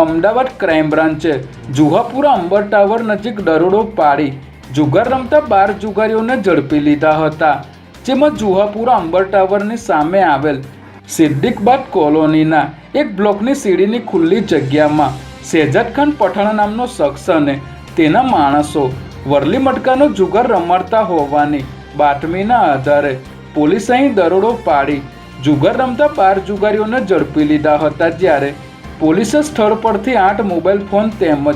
Ahmedabad crime બ્રાન્ચે Juhapura Amber tower નજીક દરોડો પાડી જુગાર રમતા બાર જુગારીઓને ઝડપી લીધા હતા, જેમાં જુહાપુરા અંબર ટાવરની સામે આવેલ સિદ્દીકબાદ કોલોનીના એક બ્લોકની સીડીની ખુલ્લી જગ્યામાં શહેજાદ ખાન પઠાણ નામનો શખ્સ અને તેના માણસો વરલી મટકાનો જુગાર રમાડતા હોવાની બાતમીના આધારે પોલીસ અહીં દરોડો પાડી જુગાર રમતા બાર જુગારીઓને ઝડપી લીધા હતા, જ્યારે પોલીસે સ્થળ પરથી આઠ મોબાઈલ ફોન તેમજ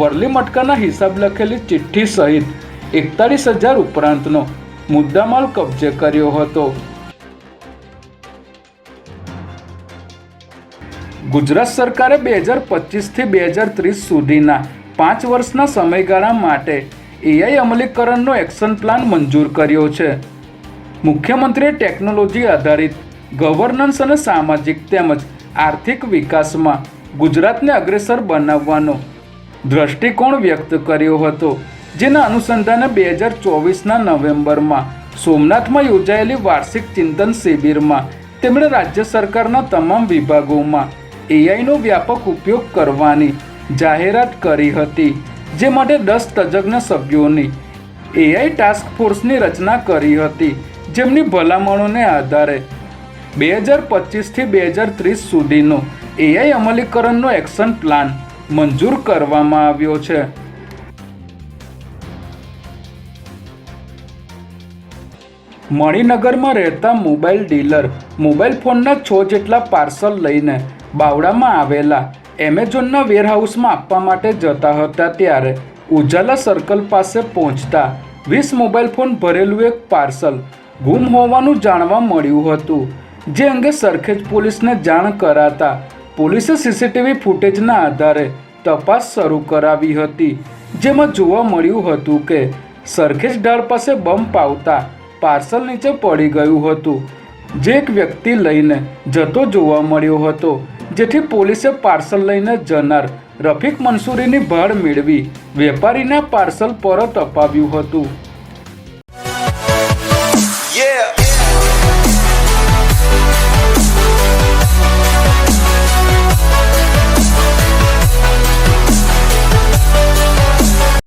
વરલી મટકાના હિસાબ લખેલી ચિઠ્ઠી સહિત એકતાળીસ હજાર ઉપરાંતનો મુદ્દામાલ કબજે કર્યો હતો. ગુજરાત સરકારે બે હજાર પચીસથી બે હજાર ત્રીસ સુધીના પાંચ વર્ષના સમયગાળા માટે એઆઈ અમલીકરણનો એક્શન પ્લાન મંજૂર કર્યો છે. મુખ્યમંત્રીએ ટેકનોલોજી આધારિત ગવર્નન્સ અને સામાજિક તેમજ આર્થિક વિકાસમાં ગુજરાતને અગ્રેસર બનાવવાનો દ્રષ્ટિકોણ વ્યક્ત કર્યો હતો, જેના અનુસંધાને બે હજાર ચોવીસના નવેમ્બરમાં સોમનાથમાં યોજાયેલી વાર્ષિક ચિંતન શિબિરમાં તેમણે રાજ્ય સરકારના તમામ વિભાગોમાં એઆઈનો વ્યાપક ઉપયોગ કરવાની જાહેરાત કરી હતી, જે માટે દસ તજજ્ઞ સભ્યોની એઆઈ ટાસ્ક ફોર્સની રચના કરી હતી, જેમની ભલામણોને આધારે બે હજાર પચીસથી બે હજાર ત્રીસ સુધીનો એઆઈ અમલીકરણનો એક્શન પ્લાન મંજૂર કરવામાં આવ્યો છે. મણિનગરમાં રહેતા મોબાઈલ ડીલર મોબાઈલ ફોનના છ જેટલા પાર્સલ લઈને બાવડામાં આવેલા એમેઝોનના વેરહાઉસમાં આપવા માટે જતા હતા ત્યારે ઉજાલા સર્કલ પાસે પહોંચતા વીસ મોબાઈલ ફોન ભરેલું એક પાર્સલ ગુમ હોવાનું જાણવા મળ્યું હતું. જે અંગે સરખેજ પોલીસને જાણ કરાતા પોલીસે સીસીટીવી ફૂટેજના આધારે તપાસ શરૂ કરાવી હતી. જેમાં જોવા મળ્યું હતું કે સરખેજ ઢાળ પાસે બમ્પ આવતા પાર્સલ નીચે પડી ગયું હતું. જે એક વ્યક્તિ લઈને જતો જોવા મળ્યો હતો, જેથી પોલીસે પાર્સલ લઈને જનાર રફીક મંસૂરીની ભાળ મેળવી વેપારીના પાર્સલ પરત અપાવ્યું હતું.